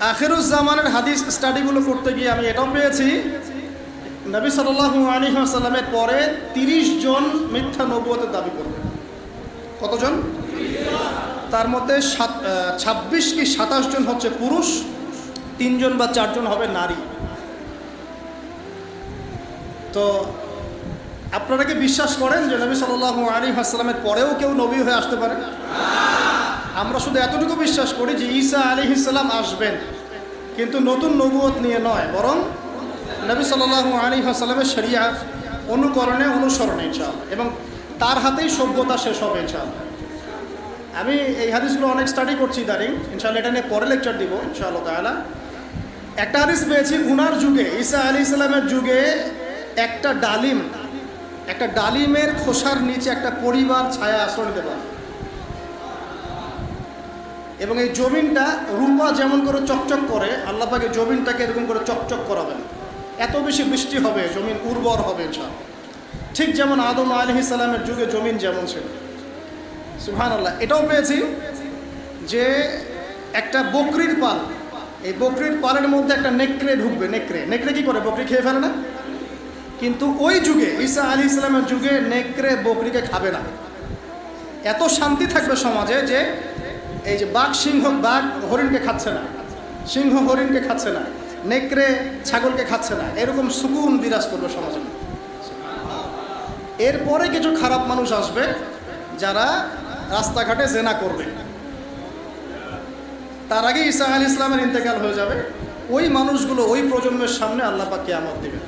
আখেরুজ্জামানের হাদিস স্টাডিগুলো করতে গিয়ে আমি এটাও পেয়েছি। নবী সাল্লাল্লাহু আলী সাল্লামের পরে তিরিশ জন মিথ্যা নবুয়তের দাবি করবে। কতজন? তার মধ্যে সাত ছাব্বিশ কি সাতাশ জন হচ্ছে পুরুষ, তিনজন বা চারজন হবে নারী। তো আপনারা কি বিশ্বাস করেন যে নবী সাল্লাল্লাহু আলী আসসালামের পরেও কেউ নবী হয়ে আসতে পারে? আমরা শুধু এতটুকু বিশ্বাস করি যে ঈসা আলী ইসলাম আসবেন। কিন্তু নতুন নবুয়ত নিয়ে নয়, বরং নবী সাল্লাল্লাহু আলী আসসালামের শরিয়া অনুকরণে অনুসরণে, ইনশাআল্লাহ। এবং তার হাতেই সভ্যতা শেষ হবে, ইনশাআল্লাহ। আমি এই হাদিসগুলো অনেক স্টাডি করছি দাঁড়িয়ে ইনশাল্লাহ এটা নিয়ে পরে লেকচার দিব, ইনশাআল্লাহ তাহলে একটা হাদিস পেয়েছি, উনার যুগে, ঈসা আলী ইসলামের যুগে একটা ডালিম, একটা ডালিমের খোসার নিচে একটা পরিবার ছায়া আশ্রয় পারে। এবং এই জমিনটা রূপা যেমন করে চকচক করে, আল্লাহ পাকে জমিনটাকে এরকম করে চকচক করাবেন। এত বেশি বৃষ্টি হবে, জমিন উর্বর হবে সব ঠিক যেমন আদম আলহ ইসলামের যুগে জমিন যেমন ছিল। সুহান আল্লাহ এটাও পেয়েছি যে একটা বকরির পাল, এই বকরির পালের মধ্যে একটা নেকড়ে ঢুকবে, নেকড়ে। নেকড়ে কি করে? বকরি খেয়ে ফেলে না? কিন্তু ওই যুগে, ঈসা আলী ইসলামের যুগে নেকড়ে বকরিকে খাবে না। এত শান্তি থাকবে সমাজে যে এই যে বাঘ, সিংহ, বাঘ হরিণকে খাচ্ছে না। সিংহ হরিণকে খাচ্ছে না। নেকড়ে, ছাগলকে খাচ্ছে না। এরকম সুকুন বিরাজ করবে সমাজে। এরপরে কিছু খারাপ মানুষ আসবে যারা রাস্তাঘাটে জেনা করবে। তার আগে ঈসা আল ইসলামের ইন্তেকাল হয়ে যাবে। ওই মানুষগুলো ওই প্রজন্মের সামনে আল্লাহ পাক কেয়ামত দেবে।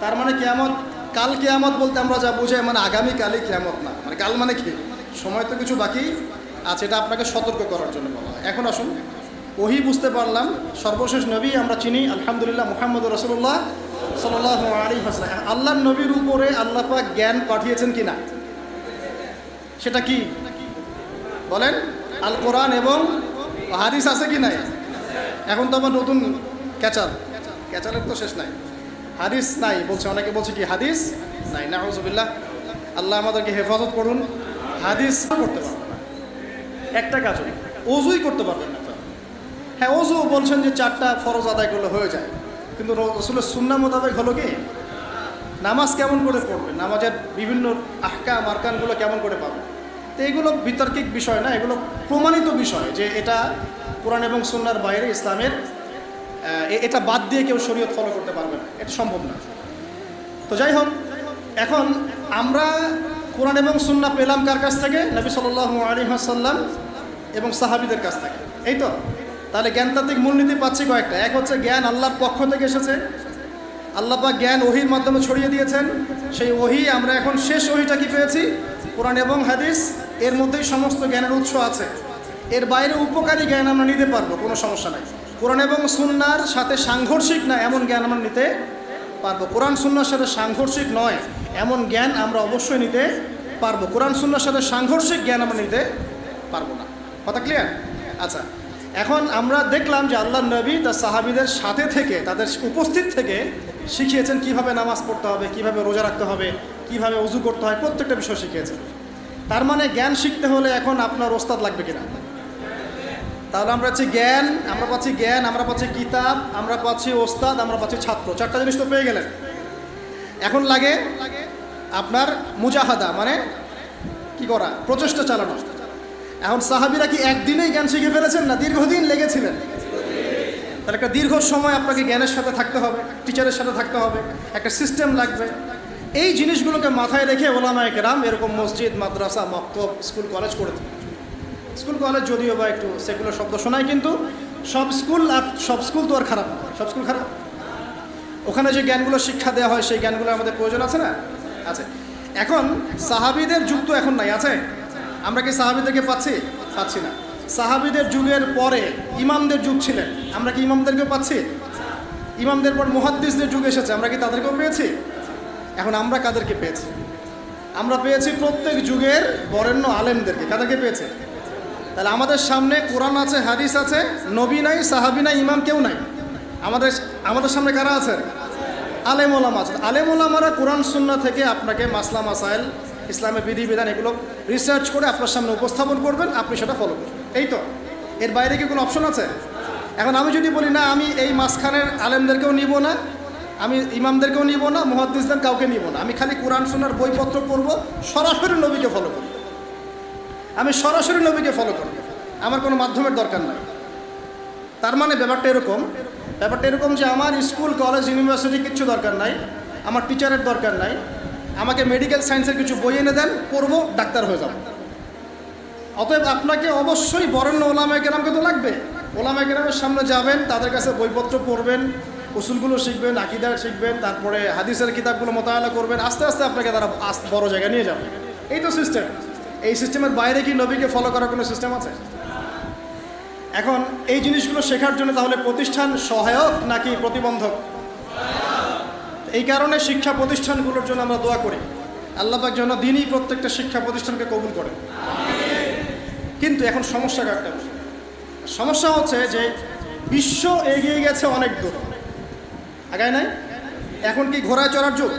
তার মানে কেয়ামত, কাল কেয়ামত বলতে আমরা যা বোঝাই মানে আগামীকালই কেয়ামত না। মানে কাল মানে কি? সময় তো কিছু বাকি। আছে, এটা আপনাকে সতর্ক করার জন্য বলা হয়। এখন আসুন, ওহি বুঝতে পারলাম, সর্বশেষ নবী আমরা চিনি, আলহামদুলিল্লাহ মুহাম্মদ রসুল্লাহ সাল্লাহ আলী হাসলাম আল্লাহর নবীর উপরে আল্লাহ পাক জ্ঞান পাঠিয়েছেন কি না সেটা কি? বলেন, আল কোরআন এবং হাদিস আছে কি নাই? এখন তো আমার নতুন ক্যাচাল। ক্যাচালের তো শেষ নাই। হাদিস নাই, বলছে, অনেকে বলছে কি হাদিস নাই? না হজবিল্লা আল্লাহ আমাদেরকে হেফাজত করুন, হাদিস করতে পারবে একটা কাজ অজুই করতে পারবেন না। হ্যাঁ অজু বলছেন যে চারটা ফরজ আদায় করলে হয়ে যায়, কিন্তু রসুলের সুন্না মোতাবেক হলো কি? নামাজ কেমন করে পড়বে নামাজের বিভিন্ন আহকা মার্কানগুলো কেমন করে পাবে তো এগুলো বিতর্কিক বিষয় না, এগুলো প্রমাণিত বিষয় যে এটা কোরআন এবং সুন্নার বাইরে ইসলামের এটা বাদ দিয়ে কেউ শরীয়ত ফলো করতে পারবে না। এটা সম্ভব না। তো যাই হোক, এখন আমরা কোরআন এবং সুন্না পেলাম কার কাছ থেকে? নবী সাল আলী হাসাল্লাম এবং সাহাবিদের কাছ থেকে। এই তো? তাহলে জ্ঞানতাত্ত্বিক মূলনীতি পাচ্ছি কয়েকটা। এক হচ্ছে জ্ঞান আল্লাহর পক্ষ থেকে এসেছে। আল্লাপা জ্ঞান ওহির মাধ্যমে ছড়িয়ে দিয়েছেন। সেই ওহি, আমরা এখন শেষ ওহিটা কি পেয়েছি? কোরআন এবং হাদিস, এর মধ্যেই সমস্ত জ্ঞানের উৎস আছে। এর বাইরে উপকারী জ্ঞান আমরা নিতে পারব, কোনো সমস্যা নাই। কোরআন এবং সুন্নার সাথে সাংঘর্ষিক না এমন জ্ঞান আমরা নিতে পারব। কোরআন সুন্নার সাথে সাংঘর্ষিক নয়, এমন জ্ঞান আমরা অবশ্যই নিতে পারব। কোরআন সুন্নার সাথে সাংঘর্ষিক জ্ঞান আমরা নিতে পারব না। কথা ক্লিয়ার আচ্ছা এখন আমরা দেখলাম যে আল্লাহ নবী তার সাহাবিদের সাথে থেকে, তাদের উপস্থিত থেকে শিখিয়েছেন কীভাবে নামাজ পড়তে হবে, কীভাবে রোজা রাখতে হবে, কীভাবে উজু করতে হয়, প্রত্যেকটা বিষয় শিখিয়েছেন। তার মানে জ্ঞান শিখতে হলে এখন আপনার ওস্তাদ লাগবে কিনা? তাহলে আমরা পাচ্ছি জ্ঞান, আমরা পাচ্ছি জ্ঞান, আমরা পাচ্ছি কিতাব, আমরা পাচ্ছি ওস্তাদ, আমরা পাচ্ছি ছাত্র। চারটা জিনিস তো পেয়ে গেলেন। এখন লাগে আপনার মুজাহাদা মানে কি করা? প্রচেষ্টা চালানো। এখন সাহাবিরা কি একদিনেই জ্ঞান শিখে ফেলেছেন না দীর্ঘদিন লেগেছিলেন? তাহলে একটা দীর্ঘ সময় আপনাকে জ্ঞানের সাথে থাকতে হবে, টিচারের সাথে থাকতে হবে, একটা সিস্টেম লাগবে। এই জিনিসগুলোকে মাথায় রেখে ওলামা একরাম এরকম মসজিদ, মাদ্রাসা, মক্তব, স্কুল, কলেজ করে স্কুল, কলেজ যদিও বা একটু সেগুলো শব্দ শোনায়, কিন্তু সব স্কুল আর সব স্কুল তো আর খারাপ সব স্কুল খারাপ। ওখানে যে জ্ঞানগুলো শিক্ষা দেওয়া হয়, সেই জ্ঞানগুলো আমাদের প্রয়োজন আছে না? আছে। এখন সাহাবিদের যুগ তো এখন নাই, আছে? আমরা কি সাহাবিদেরকে পাচ্ছি? পাচ্ছি না। সাহাবিদের যুগের পরে ইমামদের যুগ ছিলেন। আমরা কি ইমামদেরকেও পাচ্ছি? ইমামদের পর মুহাদ্দিসদের যুগ এসেছে। আমরা কি তাদেরকেও পেয়েছি? এখন আমরা কাদেরকে পেয়েছি? আমরা পেয়েছি প্রত্যেক যুগের বরেণ্য আলেমদেরকে। কাদেরকে পেয়েছে? তাহলে আমাদের সামনে কোরআন আছে, হাদিস আছে, নবী নাই, সাহাবি নাই, ইমাম কেউ নাই। আমাদের আমাদের সামনে কারা আছেন আলেম ওলামা আছেন আলেম ওলামারা কোরআন, সুন্না থেকে আপনাকে মাসলা, মাসাইল ইসলামের বিধিবিধান এগুলো রিসার্চ করে আপনার সামনে উপস্থাপন করবেন, আপনি সেটা ফলো করবেন। এই তো। এর বাইরে কি কোনো অপশন আছে? এখন আমি যদি বলি, না, আমি এই মাঝখানের আলেমদেরকেও নিব না, আমি ইমামদেরকেও নিব না, মুহাদ্দিসদের কাউকে নিব না। আমি খালি কোরআন শোনার বইপত্র পড়ব, সরাসরি নবীকে ফলো করব। আমি সরাসরি নবীকে ফলো করব। আমার কোনো মাধ্যমের দরকার নাই। তার মানে ব্যাপারটা এরকম ব্যাপারটা এরকম যে আমার স্কুল, কলেজ, ইউনিভার্সিটি কিচ্ছু দরকার নাই, আমার টিচারের দরকার নাই আমাকে মেডিকেল সায়েন্সের কিছু বই এনে দেন, পড়ব, ডাক্তার হয়ে যাব। অতএব আপনাকে অবশ্যই বরেণ্য ওলামায় কেরামকে তো লাগবে। ওলামায় কেরামের সামনে যাবেন, তাদের কাছে বইপত্র পড়বেন, উসুলগুলো শিখবেন আকিদার শিখবেন, তারপরে হাদিসের কিতাবগুলো মোতাবেলা করবেন, আস্তে আস্তে আপনাকে তারা বড় জায়গায় নিয়ে যাবে। এই তো সিস্টেম এই সিস্টেমের বাইরে কি নবীকে ফলো করার কোনো সিস্টেম আছে? এখন এই জিনিসগুলো শেখার জন্য তাহলে প্রতিষ্ঠান সহায়ক নাকি প্রতিবন্ধক? এই কারণে শিক্ষা প্রতিষ্ঠানগুলোর জন্য আমরা দোয়া করি। আল্লাহবাক যেন দিনই প্রত্যেকটা শিক্ষা প্রতিষ্ঠানকে কবুল করেন। কিন্তু এখন সমস্যা একটা সমস্যা হচ্ছে যে বিশ্ব এগিয়ে গেছে অনেক দূর। আগায় নাই? এখন কি ঘোড়ায় চড়ার যুগ?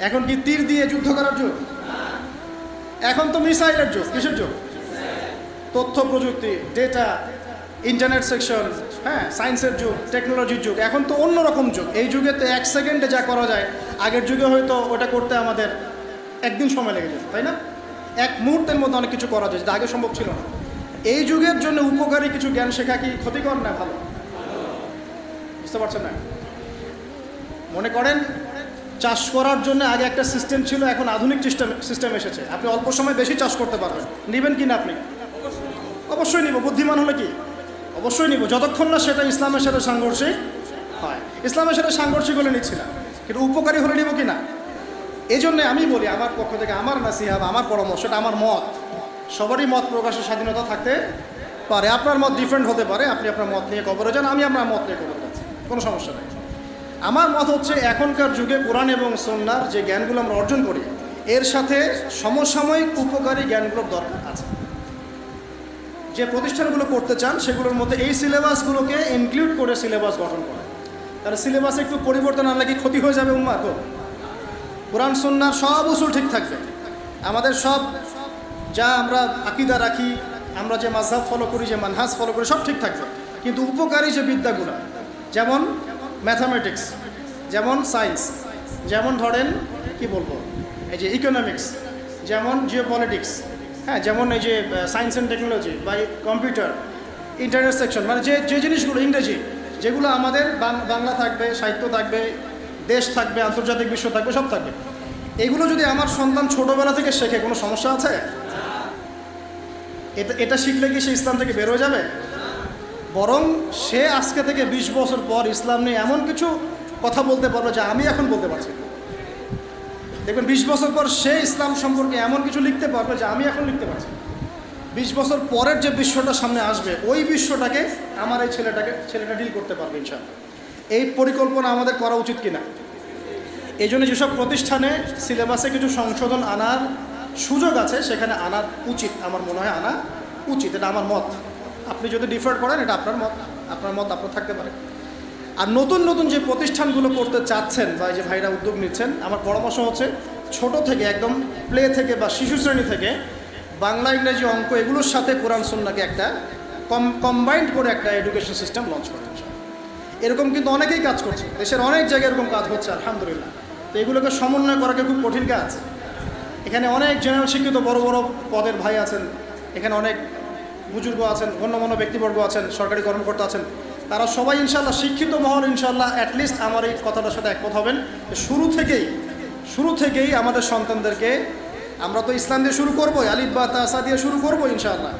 এখন কি তীর দিয়ে যুদ্ধ করার যুগ? এখন তো মিসাইলের যুগ, কিসের যুগ? তথ্য প্রযুক্তি ডেটা ইন্টারনেট সেকশন হ্যাঁ সায়েন্সের যুগ টেকনোলজির যুগ, এখন তো অন্যরকম যুগ। এই যুগে তো এক সেকেন্ডে যা করা যায়, আগের যুগে হয়তো ওটা করতে আমাদের একদিন সময় লেগে যেত, তাই না? এক মুহূর্তের মধ্যে অনেক কিছু করা যায়, যেটা আগে সম্ভব ছিল না। এই যুগের জন্য উপকারী কিছু জ্ঞান শেখা কি ক্ষতিকর না ভালো? বুঝতে পারছেন না? মনে করেন, চাষ করার জন্য আগে একটা সিস্টেম ছিল, এখন আধুনিক সিস্টেম সিস্টেম এসেছে। আপনি অল্প সময় বেশি চাষ করতে পারবেন। নেবেন কি না আপনি অবশ্যই নিব। বুদ্ধিমান হলে কি? অবশ্যই নিব। যতক্ষণ না সেটা ইসলামের সাথে সাংঘর্ষিক হয়। ইসলামের সাথে সাংঘর্ষিক হলে নিচ্ছি না। কিন্তু উপকারী হলে নিব কি না? এই জন্যে আমি বলি, আমার পক্ষ থেকে আমার নাসিহা বা আমার পরামর্শ, এটা আমার মত। সবারই মত প্রকাশের স্বাধীনতা থাকতে পারে। আপনার মত ডিফারেন্ট হতে পারে। আপনি আপনার মত নিয়ে কবরে যান, আমি আমার মত নিয়ে কবরে যাচ্ছি। কোনো সমস্যা নেই। আমার মত হচ্ছে, এখনকার যুগে কোরআন এবং সন্ন্যার যে জ্ঞানগুলো আমরা অর্জন করি, এর সাথে সমসাময়িক উপকারী জ্ঞানগুলোর দরকার আছে। যে প্রতিষ্ঠানগুলো করতে চান, সেগুলোর মধ্যে এই সিলেবাসগুলোকে ইনক্লুড করে সিলেবাস গঠন করে তাহলে সিলেবাসে একটু পরিবর্তন আনলে কি ক্ষতি হয়ে যাবে উম্মা তো? কোরআন সন্ন্যার সব উসুল ঠিক থাকবে। আমাদের সব যা আমরা আকিদা রাখি, আমরা যে মাঝহাব ফলো করি, যে মানহাজ ফলো করি, সব ঠিক থাকবে। কিন্তু উপকারী যে বিদ্যাগুলো, যেমন ম্যাথামেটিক্স যেমন সায়েন্স যেমন ধরেন, কি বলব? এই যে ইকোনমিক্স যেমন জিওপলিটিক্স হ্যাঁ যেমন এই যে সায়েন্স অ্যান্ড টেকনোলজি বা কম্পিউটার ইন্টারনেট সেকশন মানে যে যে জিনিসগুলো, ইংরেজি, যেগুলো আমাদের বাংলা থাকবে, সাহিত্য থাকবে, দেশ থাকবে, আন্তর্জাতিক বিশ্ব থাকবে, সব থাকবে। এগুলো যদি আমার সন্তান ছোটোবেলা থেকে শেখে, কোনো সমস্যা আছে? এটা এটা শিখলে কি সে ইসলাম থেকে বের হয়ে যাবে? বরং সে আজকে থেকে ২০ বছর পর ইসলাম নিয়ে এমন কিছু কথা বলতে পারবে যা আমি এখন বলতে পারছি। দেখবেন, বিশ বছর পর সে ইসলাম সম্পর্কে এমন কিছু লিখতে পারবে যে আমি এখন লিখতে পারছি। বিশ বছর পরের যে বিশ্বটা সামনে আসবে, ওই বিশ্বটাকে আমার এই ছেলেটাকে, ছেলেটা ডিল করতে পারবে ইনশাআল্লাহ। এই পরিকল্পনা আমাদের করা উচিত কিনা? এই জন্য যেসব প্রতিষ্ঠানে সিলেবাসে কিছু সংশোধন আনার সুযোগ আছে, সেখানে আনার উচিত। আমার মনে হয় আনা উচিত। এটা আমার মত। আপনি যদি ডিফার করেন, এটা আপনার মত। আপনার মত আপনার থাকতে পারে। আর নতুন নতুন যে প্রতিষ্ঠানগুলো করতে চাচ্ছেন বা যে ভাইরা উদ্যোগ নিচ্ছেন, আমার পরামর্শ হচ্ছে ছোট থেকে একদম প্লে থেকে বা শিশু শ্রেণি থেকে বাংলা, ইংরেজি অঙ্ক এগুলোর সাথে কোরআন সন্নাকে একটা কম কম্বাইন্ড করে একটা এডুকেশন সিস্টেম লঞ্চ করতে। এরকম কিন্তু অনেকেই কাজ করছে। দেশের অনেক জায়গায় এরকম কাজ হচ্ছে, আলহামদুলিল্লাহ। তো এগুলোকে সমন্বয় করাকে খুব কঠিন কাজ? এখানে অনেক জেনারেল শিক্ষিত বড় বড় পদের ভাই আছেন, এখানে অনেক বুজুর্গ আছেন, গণ্যমান্য ব্যক্তিবর্গ আছেন, সরকারি কর্মকর্তা আছেন। তারা সবাই ইনশাল্লাহ শিক্ষিত মহল ইনশাল্লাহ অ্যাটলিস্ট আমার এই কথাটার সাথে একমত হবেন। শুরু থেকেই শুরু থেকেই আমাদের সন্তানদেরকে আমরা তো ইসলাম দিয়ে শুরু করব, আলিফ, বা তাসা দিয়ে শুরু করব ইনশাআল্লাহ।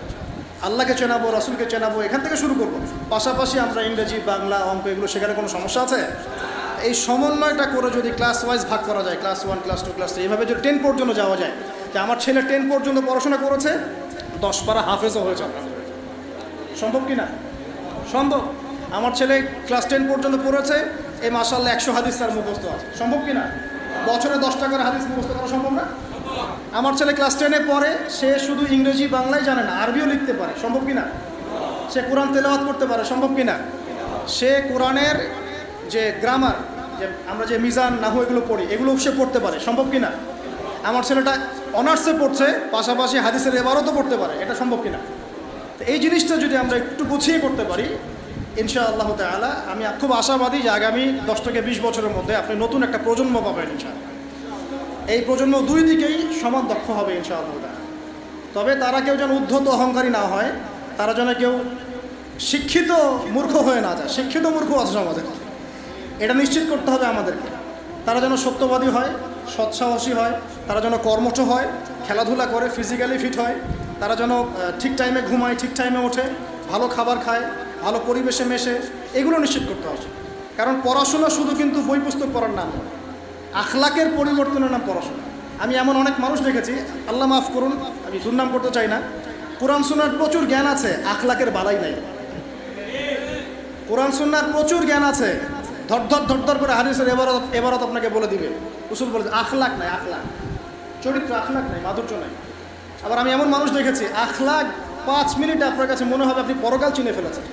আল্লাহকে চেনাবো, রাসুলকে চেনাবো, এখান থেকে শুরু করব। পাশাপাশি আমরা ইংরেজি, বাংলা, অঙ্ক এগুলো সেখানে কোনো সমস্যা আছে? এই সমন্বয়টা করে যদি ক্লাস ওয়াইজ ভাগ করা যায় class one class two class three এইভাবে যদি টেন পর্যন্ত যাওয়া যায়, যে আমার ছেলে টেন পর্যন্ত পড়াশোনা করেছে, দশ পারা হাফেজও হয়েছে। সম্ভব কি না? সম্ভব। আমার ছেলে ক্লাস টেন পর্যন্ত পড়েছে এই মাসাল্লাহ একশো হাদিস তার মুখস্থ আছে। সম্ভব কি না? বছরে দশ টাকার হাদিস মুখস্থ করা সম্ভব না? আমার ছেলে ক্লাস টেনে পড়ে, সে শুধু ইংরেজি বাংলায় জানে না, আরবিও লিখতে পারে। সম্ভব কি না? সে কোরআন তেলাওয়াত করতে পারে, সম্ভব কি না? সে কোরআনের যে গ্রামার যে আমরা যে মিজান, নাহু এগুলো পড়ি, এগুলো সে পড়তে পারে, সম্ভব কি না? আমার ছেলেটা অনার্সে পড়ছে, পাশাপাশি হাদিসের এবারও তো পড়তে পারে, এটা সম্ভব কি না? তো এই জিনিসটা যদি আমরা একটু গুছিয়ে করতে পারি ইনশা আল্লাহ তালা আমি খুব আশাবাদী যে আগামী দশ থেকে বিশ বছরের মধ্যে আপনি নতুন একটা প্রজন্ম পাবেন ইনশাআল্লাহ। এই প্রজন্ম দুই দিকেই সমান দক্ষ হবে ইনশাআল্লাহ তাআলা। তবে তারা কেউ যেন উদ্ধত অহংকারী না হয়, তারা যেন কেউ শিক্ষিত মূর্খ হয়ে না যায়, শিক্ষিত মূর্খ আছে সমাজে। এটা নিশ্চিত করতে হবে আমাদেরকে। তারা যেন সত্যবাদী হয়, সৎসাহসী হয়, তারা যেন কর্মঠ হয়, খেলাধুলা করে ফিজিক্যালি ফিট হয়, তারা যেন ঠিক টাইমে ঘুমায়, ঠিক টাইমে ওঠে, ভালো খাবার খায় ভালো পরিবেশে মেশে এগুলো নিশ্চিত করতে হবে। কারণ পড়াশোনা শুধু কিন্তু বই পুস্তক পড়ার নাম আখলাকের পরিবর্তনের নাম পড়াশোনা। আমি এমন অনেক মানুষ দেখেছি, আল্লাহ মাফ করুন, আমি দুর্নাম করতে চাই না। কোরআন সুন্নার প্রচুর জ্ঞান আছে, আখলাকের বালাই নাই। কোরআন সুন্নার প্রচুর জ্ঞান আছে, ধর ধর ধর করে হাদিসের এবারত এবারত আপনাকে বলে দিবে। উসুল বলে আখলাক নাই, আখলাক। চরিত্র আখলাক নাই, মাধুর্য নাই। আবার আমি এমন মানুষ দেখেছি, আখলাক পাঁচ মিনিটে আপনার কাছে মনে হবে আপনি পরকাল চিনে ফেলেছেন।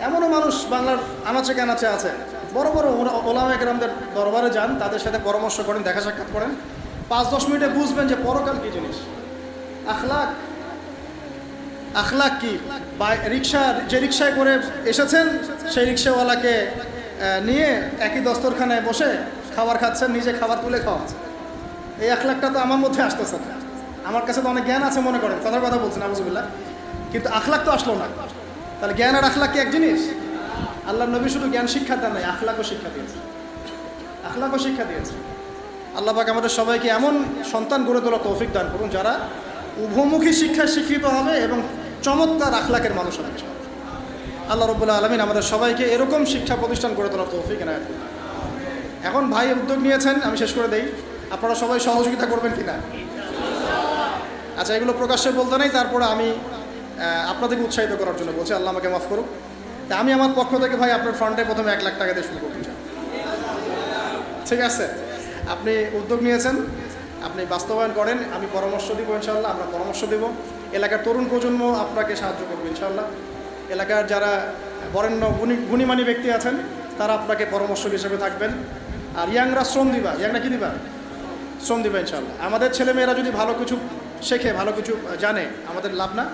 এমনও মানুষ বাংলার আনাচে কানাচে আছে। বড় বড় ওলা- ওলামা একরামদের দরবারে যান, তাদের সাথে পরামর্শ করেন, দেখা সাক্ষাৎ করেন। পাঁচ দশ মিনিটে বুঝবেন যে পরকাল কী জিনিস। আখলাক আখলাক কি? রিক্সা, যে রিক্সায় করে এসেছেন, সেই রিক্সাওয়ালাকে নিয়ে একই দস্তরখানায় বসে খাবার খাচ্ছেন, নিজে খাবার তুলে খাওয়াচ্ছেন এই আখলাকটা তো আমার মধ্যে আসতেছে। আমার কাছে তো অনেক জ্ঞান আছে মনে করেন, কথার কথা বলছেন আবুজুবিল্লাহ কিন্তু আখলাক তো আসলো না। তাহলে জ্ঞান আর আখলাক কি এক জিনিস? আল্লাহ নবী শুধু জ্ঞান শিক্ষা দেন নাই, আখলাকও শিক্ষা দিয়েছে। আখলাকও শিক্ষা দিয়েছে। আল্লাহ পাক আমাদের সবাইকে এমন সন্তান গড়ে তোলা তৌফিক দান করুন যারা উভমুখী শিক্ষায় শিক্ষিত হবে এবং চমৎকার আখলাকের মানুষ হবে। আল্লাহ রবুল্লাহ আলমিন আমাদের সবাইকে এরকম শিক্ষা প্রতিষ্ঠান গড়ে তোলার তৌফিক এনায়ত। এখন ভাই উদ্যোগ নিয়েছেন, আমি শেষ করে দেই। আপনারা সবাই সহযোগিতা করবেন কিনা? আচ্ছা এগুলো প্রকাশ্যে বলতে নেই, তারপরে আমি আপনাদেরকে উৎসাহিত করার জন্য বলছি, আল্লাহ আমাকে মাফ করুক। তা আমি আমার পক্ষ থেকে ভাই আপনার ফ্রন্টে প্রথমে এক লাখ টাকা দিয়ে শুরু করতে চাই। ঠিক আছে? আপনি উদ্যোগ নিয়েছেন, আপনি বাস্তবায়ন করেন, আমি পরামর্শ দিব ইনশাল্লাহ আমরা পরামর্শ দেব। এলাকার তরুণ প্রজন্ম আপনাকে সাহায্য করবে ইনশাল্লাহ এলাকার যারা বরেণ্য গুণী গুণীমানী ব্যক্তি আছেন, তারা আপনাকে পরামর্শ হিসেবে থাকবেন। আর ইয়াংরা শ্রম দিবা, ইয়াংরা কি দিবা? শ্রম দিবা ইনশাল্লাহ আমাদের ছেলেমেয়েরা যদি ভালো কিছু শেখে, ভালো কিছু জানে, আমাদের লাভ না।